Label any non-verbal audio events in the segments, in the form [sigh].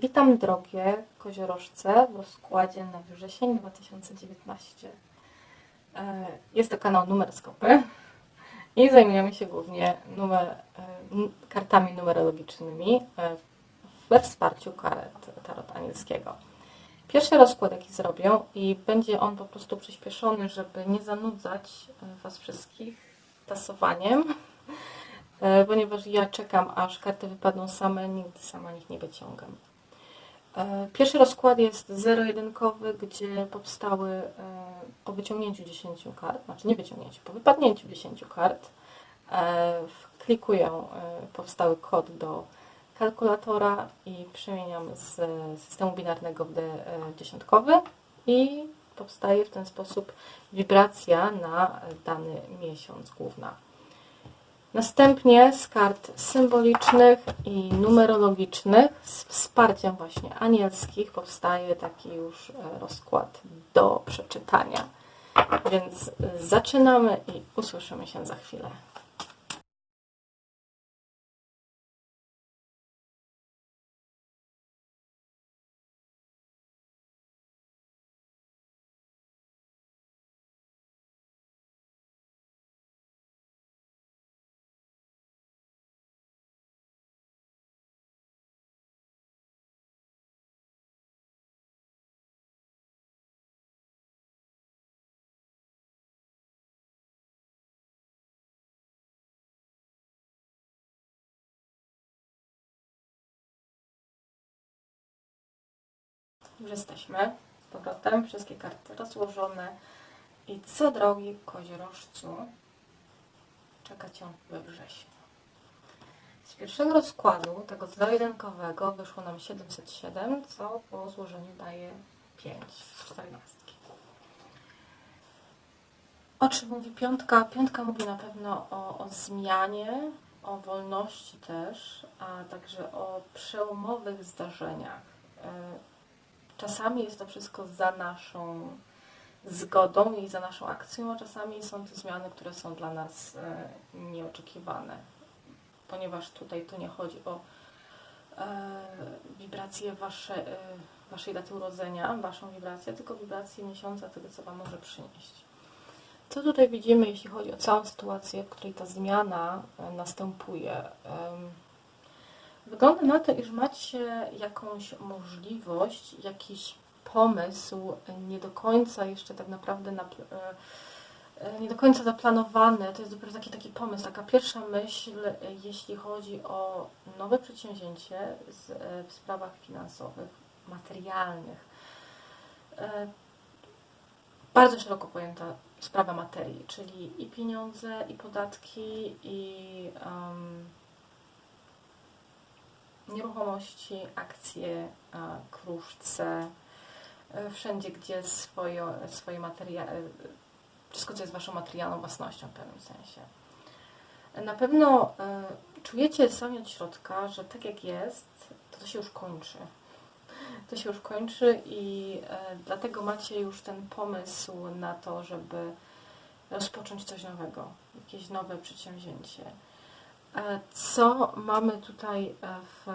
Witam drogie koziorożce w rozkładzie na wrzesień 2019. E, Jest to kanał Numeroskopy i zajmujemy się głównie numer, e, kartami numerologicznymi e, we wsparciu kart tarot anielskiego. Pierwszy rozkład, jaki zrobię i będzie on po prostu przyspieszony, żeby nie zanudzać Was wszystkich tasowaniem, ponieważ ja czekam, aż karty wypadną same, nigdy sama ich nie wyciągam. E, Pierwszy rozkład jest zero-jedynkowy, gdzie powstały e, po wyciągnięciu 10 kart, znaczy nie wyciągnięciu, po wypadnięciu 10 kart, e, klikuję powstały kod do kalkulatora i przemieniam z systemu binarnego w dziesiątkowy i powstaje w ten sposób wibracja na dany miesiąc główna. Następnie z kart symbolicznych i numerologicznych z wsparciem właśnie anielskich powstaje taki już e, rozkład do przeczytania. Więc e, zaczynamy i usłyszymy się za chwilę. Już jesteśmy z powrotem. Wszystkie karty rozłożone. I co drogi koziorożcu czeka Cię we wrześniu? Z pierwszego rozkładu, tego zero-jedynkowego, wyszło nam 707, co po złożeniu daje 5 czternastki. O czym mówi piątka? Piątka mówi na pewno o, o zmianie, o wolności też, a także o przełomowych zdarzeniach. Czasami jest to wszystko za naszą zgodą i za naszą akcją, a czasami są to zmiany, które są dla nas e, nieoczekiwane, ponieważ tutaj to nie chodzi o e, wibrację wasze, e, waszej daty urodzenia, waszą wibrację, tylko wibrację miesiąca tego, co Wam może przynieść. Co tutaj widzimy, jeśli chodzi o całą sytuację, w której ta zmiana następuje? Wygląda na to, iż macie jakąś możliwość, jakiś pomysł, nie do końca jeszcze tak naprawdę na, e, e, nie do końca zaplanowany. To jest dopiero taki, taki pomysł, taka pierwsza myśl, jeśli chodzi o nowe przedsięwzięcie z, e, w sprawach finansowych, materialnych. Bardzo szeroko pojęta sprawa materii, czyli i pieniądze, i podatki, i em, nieruchomości, akcje, kruszce, e, wszędzie, gdzie swoje, swoje materia, e, wszystko, co jest Waszą materialną własnością w pewnym sensie. Na pewno e, czujecie sami od środka, że tak jak jest, to to się już kończy. To się już kończy i dlatego macie już ten pomysł na to, żeby rozpocząć coś nowego, jakieś nowe przedsięwzięcie. E, Co mamy tutaj e, w,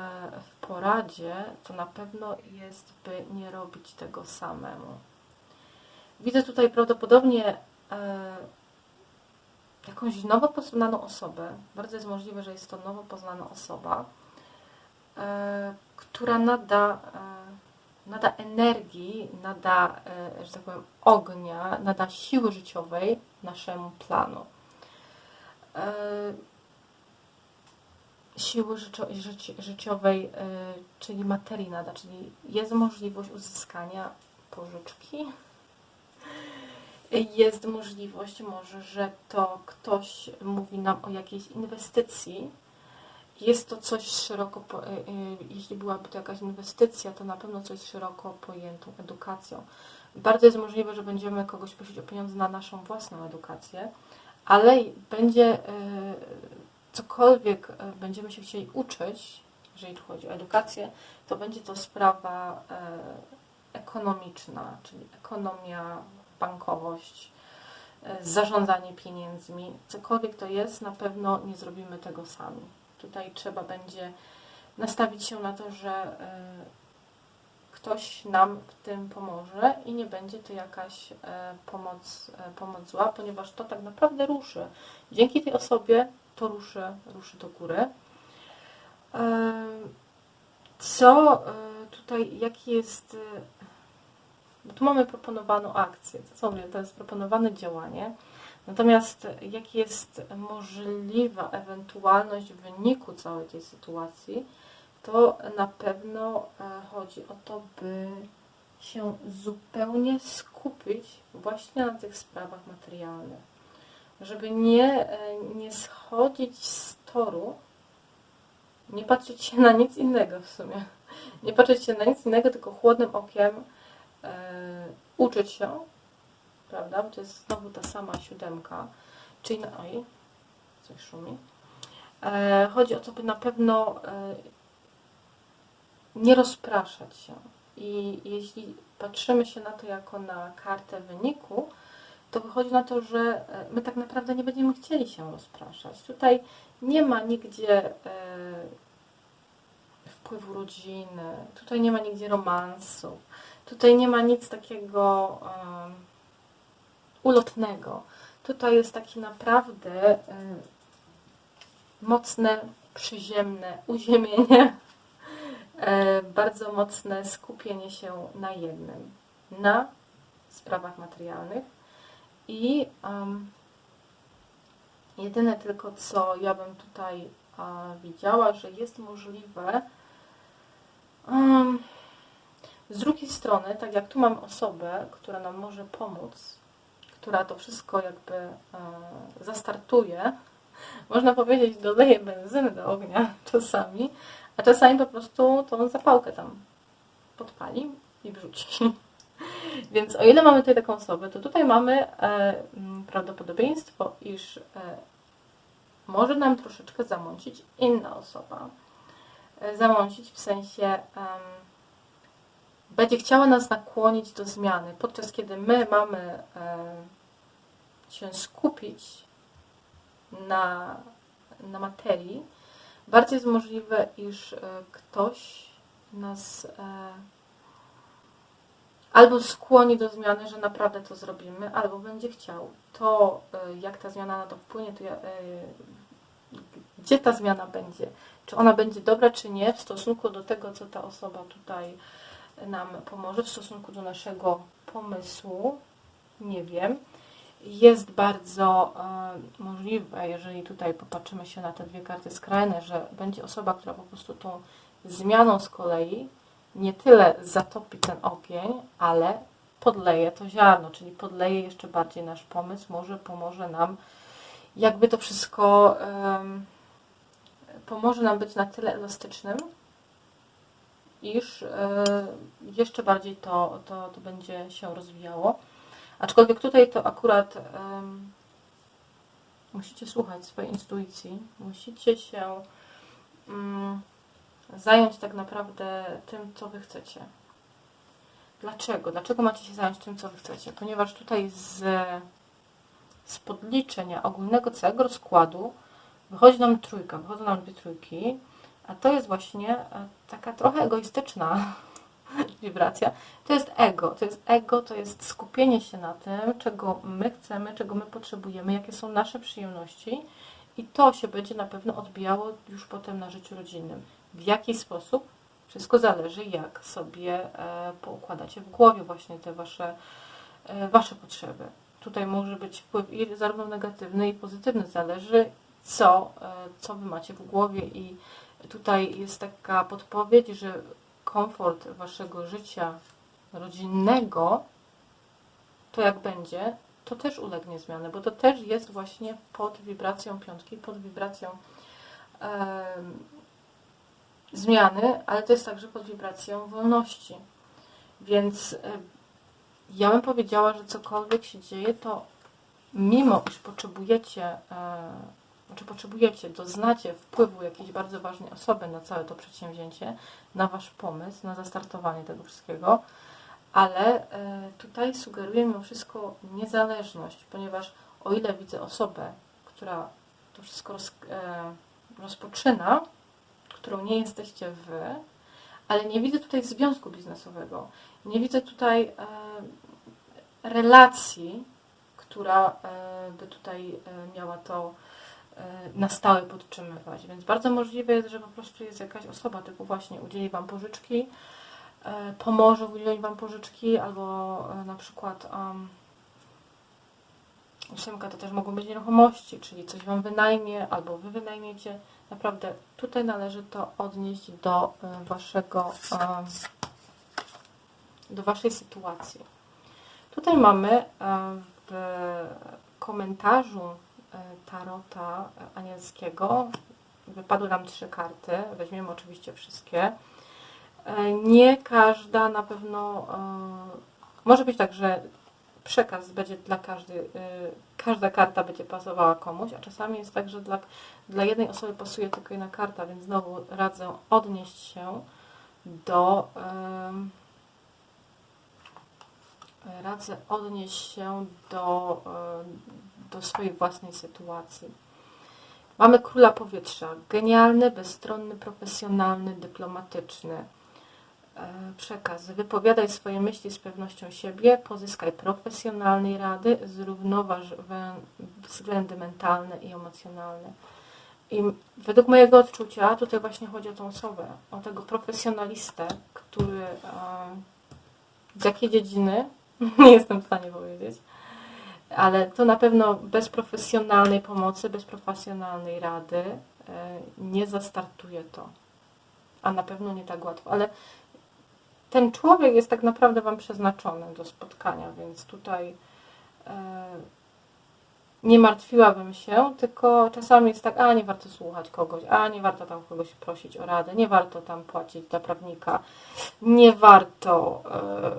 w poradzie, to na pewno jest, by nie robić tego samemu. Widzę tutaj prawdopodobnie e, jakąś nowo poznaną osobę. Bardzo jest możliwe, że jest to nowo poznana osoba, która nada, nada energii, nada, że tak powiem, ognia, nada siły życiowej naszemu planu. Siły życio, życi, życiowej, y, czyli materii nada, czyli jest możliwość uzyskania pożyczki. Jest możliwość może, że to ktoś mówi nam o jakiejś inwestycji. Jest to coś szeroko, po- y, y, jeśli byłaby to jakaś inwestycja, to na pewno coś szeroko pojętą edukacją. Bardzo jest możliwe, że będziemy kogoś prosić o pieniądze na naszą własną edukację, ale będzie y, cokolwiek e, będziemy się chcieli uczyć, jeżeli chodzi o edukację, to będzie to sprawa e, ekonomiczna, czyli ekonomia, bankowość, e, zarządzanie pieniędzmi. Cokolwiek to jest, na pewno nie zrobimy tego sami. Tutaj trzeba będzie nastawić się na to, że ktoś nam w tym pomoże i nie będzie to jakaś e, pomoc, e, pomoc zła, ponieważ to tak naprawdę ruszy. Dzięki tej osobie to ruszy, ruszy do góry. Co e, tutaj, jaki jest. tu mamy proponowaną akcję, to jest proponowane działanie. Natomiast jaki jest możliwa ewentualność wyniku całej tej sytuacji, to na pewno e, chodzi o to, by się zupełnie skupić właśnie na tych sprawach materialnych. Żeby nie, e, nie schodzić z toru, nie patrzeć się na nic innego w sumie. Nie patrzeć się na nic innego, tylko chłodnym okiem e, uczyć się, prawda? Bo to jest znowu ta sama siódemka. Czyli, na, oj, coś szumi. E, chodzi o to, by na pewno e, nie rozpraszać się. I jeśli patrzymy się na to jako na kartę wyniku, to wychodzi na to, że e, my tak naprawdę nie będziemy chcieli się rozpraszać. Tutaj nie ma nigdzie e, wpływu rodziny, tutaj nie ma nigdzie romansu, tutaj nie ma nic takiego ulotnego. Tutaj jest taki naprawdę e, mocne, przyziemne uziemienie, bardzo mocne skupienie się na jednym, na sprawach materialnych i em, jedyne tylko, co ja bym tutaj e, widziała, że jest możliwe em, z drugiej strony, tak jak tu mam osobę, która nam może pomóc, która to wszystko jakby e, zastartuje, [laughs] można powiedzieć, doleje benzyny do ognia czasami, a czasami po prostu tą zapałkę tam podpali i wrzuci. [laughs] Więc o ile mamy tutaj taką osobę, to tutaj mamy e, prawdopodobieństwo, iż e, może nam troszeczkę zamącić inna osoba. E, zamącić w sensie em, będzie chciała nas nakłonić do zmiany, podczas kiedy my mamy e, się skupić na, na materii, bardziej jest możliwe, iż e, ktoś nas e, albo skłoni do zmiany, że naprawdę to zrobimy, albo będzie chciał. To, e, jak ta zmiana na to wpłynie, to ja, gdzie ta zmiana będzie, czy ona będzie dobra, czy nie, w stosunku do tego, co ta osoba tutaj nam pomoże, w stosunku do naszego pomysłu, nie wiem jest bardzo e, możliwe, jeżeli tutaj popatrzymy się na te dwie karty skrajne, że będzie osoba, która po prostu tą zmianą z kolei nie tyle zatopi ten ogień, ale podleje to ziarno, czyli podleje jeszcze bardziej nasz pomysł, może pomoże nam jakby to wszystko em, pomoże nam być na tyle elastycznym, iż e, jeszcze bardziej to, to, to będzie się rozwijało. Aczkolwiek tutaj to akurat em, musicie słuchać swojej intuicji, musicie się mm, zająć tak naprawdę tym, co wy chcecie. Dlaczego? Dlaczego macie się zająć tym, co wy chcecie? Ponieważ tutaj z, z podliczenia ogólnego całego rozkładu wychodzi nam trójka, wychodzą nam dwie trójki, a to jest właśnie e, taka trochę egoistyczna [laughs] wibracja, to jest ego. To jest ego, to jest skupienie się na tym, czego my chcemy, czego my potrzebujemy, jakie są nasze przyjemności i to się będzie na pewno odbijało już potem na życiu rodzinnym. W jaki sposób? Wszystko zależy, jak sobie e, poukładacie w głowie właśnie te wasze, e, wasze potrzeby. Tutaj może być wpływ i zarówno negatywny, i pozytywny. Zależy, co, e, co wy macie w głowie i tutaj jest taka podpowiedź, że komfort waszego życia rodzinnego, to jak będzie, to też ulegnie zmiany, bo to też jest właśnie pod wibracją piątki, pod wibracją em, zmiany, ale to jest także pod wibracją wolności. Więc e, ja bym powiedziała, że cokolwiek się dzieje, to mimo iż potrzebujecie, e, znaczy potrzebujecie, doznacie wpływu jakiejś bardzo ważnej osoby na całe to przedsięwzięcie, na wasz pomysł, na zastartowanie tego wszystkiego, ale e, tutaj sugeruję mimo wszystko niezależność, ponieważ o ile widzę osobę, która to wszystko roz, e, rozpoczyna, którą nie jesteście wy, ale nie widzę tutaj związku biznesowego. Nie widzę tutaj e, relacji, która by tutaj miała to na stałe podtrzymywać. Więc bardzo możliwe jest, że po prostu jest jakaś osoba typu właśnie udzieli Wam pożyczki, e, pomoże w Wam pożyczki, albo e, na przykład um, to też mogą być nieruchomości, czyli coś Wam wynajmie, albo Wy wynajmiecie. Naprawdę tutaj należy to odnieść do e, Waszego, e, do Waszej sytuacji. Tutaj mamy e, w komentarzu e, tarota anielskiego wypadły nam trzy karty. Weźmiemy oczywiście wszystkie. E, Nie każda na pewno. e, Może być tak, że przekaz będzie dla każdej, e, każda karta będzie pasowała komuś, a czasami jest tak, że dla, dla jednej osoby pasuje tylko jedna karta, więc znowu radzę odnieść się do. radzę odnieść się do, e, do swojej własnej sytuacji. Mamy króla powietrza. Genialny, bezstronny, profesjonalny, dyplomatyczny. E, Przekaz. Wypowiadaj swoje myśli z pewnością siebie, pozyskaj profesjonalnej rady, zrównoważ względy mentalne i emocjonalne. I według mojego odczucia tutaj właśnie chodzi o tą osobę, o tego profesjonalistę, który e, z jakiej dziedziny, [laughs] nie jestem w stanie powiedzieć, ale to na pewno bez profesjonalnej pomocy, bez profesjonalnej rady e, nie zastartuje to. A na pewno nie tak łatwo. Ale ten człowiek jest tak naprawdę Wam przeznaczony do spotkania, więc tutaj e, nie martwiłabym się, tylko czasami jest tak, a nie warto słuchać kogoś, a nie warto tam kogoś prosić o radę, nie warto tam płacić dla prawnika, nie warto e,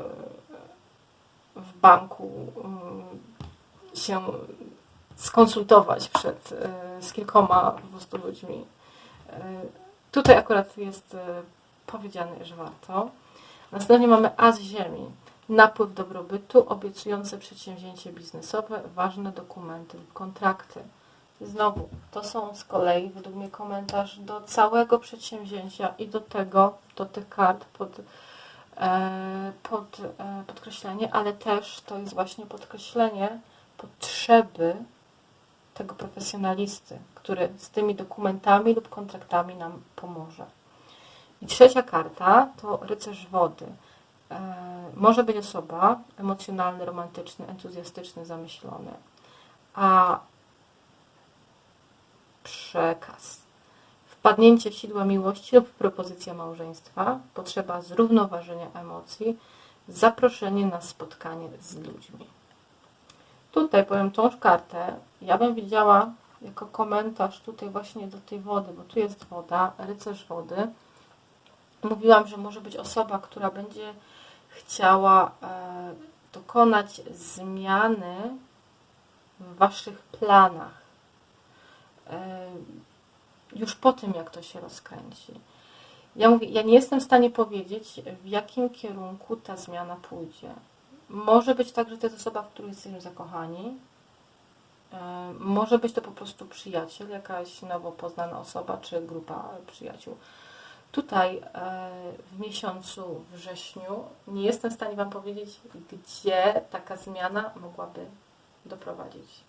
w banku mm, się skonsultować przed, e, z kilkoma po prostu ludźmi. E, Tutaj akurat jest e, powiedziane, że warto. Następnie mamy As Ziemi. Napływ dobrobytu, obiecujące przedsięwzięcie biznesowe, ważne dokumenty lub kontrakty. Znowu, to są z kolei według mnie komentarz do całego przedsięwzięcia i do tego, do tych kart pod, pod podkreślenie, ale też to jest właśnie podkreślenie potrzeby tego profesjonalisty, który z tymi dokumentami lub kontraktami nam pomoże. I trzecia karta to rycerz wody. E, może być osoba emocjonalny, romantyczny, entuzjastyczny, zamyślony. A przekaz. Wpadnięcie w sidła miłości lub propozycja małżeństwa, potrzeba zrównoważenia emocji, zaproszenie na spotkanie z ludźmi. Tutaj powiem tą kartę, ja bym widziała jako komentarz tutaj właśnie do tej wody, bo tu jest woda, rycerz wody. Mówiłam, że może być osoba, która będzie chciała e, dokonać zmiany w Waszych planach. E, już po tym, jak to się rozkręci. Ja mówię, ja nie jestem w stanie powiedzieć, w jakim kierunku ta zmiana pójdzie. Może być tak, że to jest osoba, w której jesteśmy zakochani. E, Może być to po prostu przyjaciel, jakaś nowo poznana osoba, czy grupa przyjaciół. Tutaj e, w miesiącu wrześniu nie jestem w stanie Wam powiedzieć, gdzie taka zmiana mogłaby doprowadzić.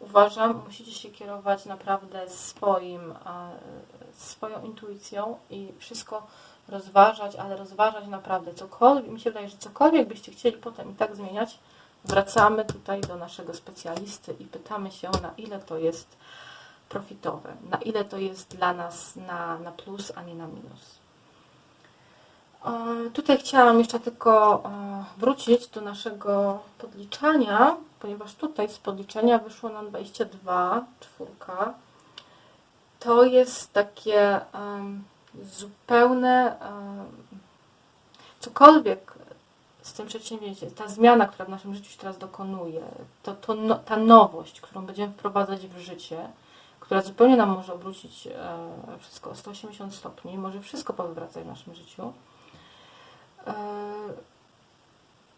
Uważam, musicie się kierować naprawdę swoim, swoją intuicją i wszystko rozważać, ale rozważać naprawdę cokolwiek. Mi się wydaje, że cokolwiek byście chcieli potem i tak zmieniać, wracamy tutaj do naszego specjalisty i pytamy się, na ile to jest profitowe, na ile to jest dla nas na, na plus, a nie na minus. E, Tutaj chciałam jeszcze tylko e, wrócić do naszego podliczania, ponieważ tutaj z podliczenia wyszło nam 22, czwórka. To jest takie em, zupełne, em, cokolwiek z tym przedsięwzięciem, ta zmiana, która w naszym życiu się teraz dokonuje, to, to no, ta nowość, którą będziemy wprowadzać w życie, która zupełnie nam może obrócić e, wszystko o 180 stopni, może wszystko powywracać w naszym życiu, e,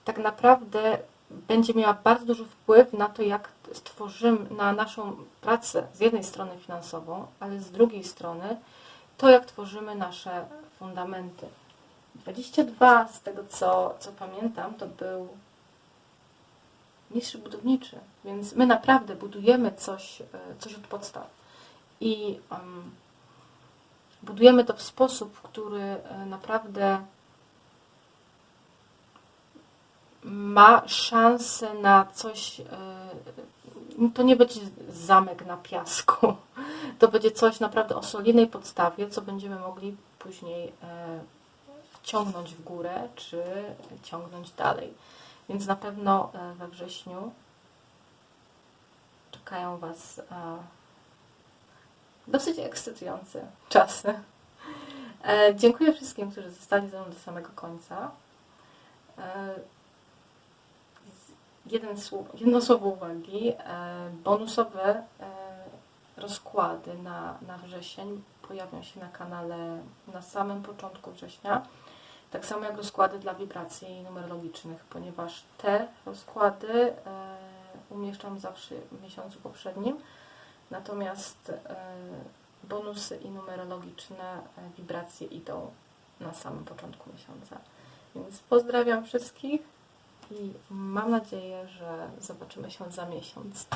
tak naprawdę będzie miała bardzo duży wpływ na to, jak stworzymy, na naszą pracę z jednej strony finansową, ale z drugiej strony, to, jak tworzymy nasze fundamenty. 22, z tego co, co pamiętam, to był mistrz budowniczy, więc my naprawdę budujemy coś, e, coś od podstaw. I em, budujemy to w sposób, który e, naprawdę ma szansę na coś. e, To nie będzie zamek na piasku. To będzie coś naprawdę o solidnej podstawie, co będziemy mogli później e, ciągnąć w górę, czy ciągnąć dalej. Więc na pewno e, we wrześniu czekają Was e, dosyć ekscytujące czasy. Dziękuję wszystkim, którzy zostali ze mną do samego końca. Jeden słowo, jedno słowo uwagi. Bonusowe rozkłady na, na wrzesień pojawią się na kanale na samym początku września. Tak samo jak rozkłady dla wibracji numerologicznych, ponieważ te rozkłady e, umieszczam zawsze w miesiącu poprzednim, natomiast e, bonusy i numerologiczne e, wibracje idą na samym początku miesiąca. Więc pozdrawiam wszystkich i mam nadzieję, że zobaczymy się za miesiąc.